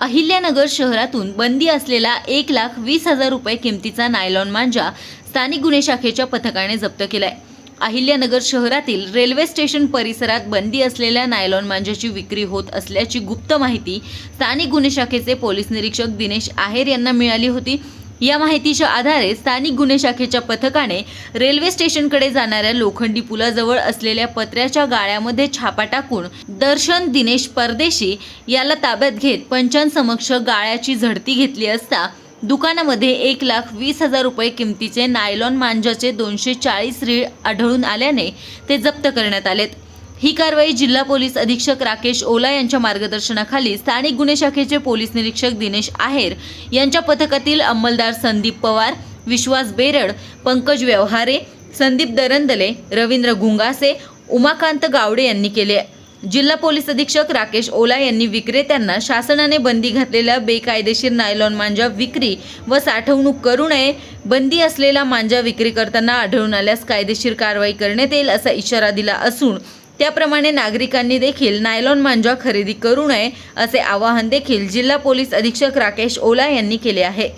अहिल्यानगर शहरातून बंदी असलेला एक लाख वीस हजार रुपये किमतीचा नायलॉन मांजा स्थानिक गुन्हे शाखेच्या पथकाने जप्त केलाय. अहिल्यानगर शहरातील रेल्वे स्टेशन परिसरात बंदी असलेल्या नायलॉन मांजाची विक्री होत असल्याची गुप्त माहिती स्थानिक गुन्हे शाखेचे पोलीस निरीक्षक दिनेश आहेर यांना मिळाली होती. या माहितीच्या आधारे स्थानिक गुन्हे शाखेच्या पथकाने रेल्वे स्टेशनकडे जाणाऱ्या लोखंडी पुलाजवळ असलेल्या पत्र्याच्या गाळ्यामध्ये छापा टाकून दर्शन दिनेश परदेशी याला ताब्यात घेत पंचांसमक्ष गाळ्याची झडती घेतली असता दुकानामध्ये एक लाख वीस हजार रुपये किमतीचे नायलॉन मांजाचे दोनशे चाळीस रीळ आढळून आल्याने ते जप्त करण्यात आलेत. ही कारवाई जिल्हा पोलीस अधीक्षक राकेश ओला यांच्या मार्गदर्शनाखाली स्थानिक गुन्हे शाखेचे पोलीस निरीक्षक दिनेश आहेर यांच्या पथकातील अंमलदार संदीप पवार विश्वास बेरड पंकज व्यवहारे संदीप दरंदले रवींद्र गुंगासे उमाकांत गावडे यांनी केले. जिल्हा पोलीस अधीक्षक राकेश ओला यांनी विक्रेत्यांना शासनाने बंदी घातलेल्या बेकायदेशीर नायलॉन मांजा विक्री व साठवणूक करू नये बंदी असलेला मांजा विक्री करताना आढळून आल्यास कायदेशीर कारवाई करण्यात येईल असा इशारा दिला असून त्याप्रमाणे नागरिकांनी देखील नायलॉन मांजा खरेदी करू नये असे आवाहन देखील जिल्हा पोलीस अधीक्षक राकेश ओला यांनी केले आहे.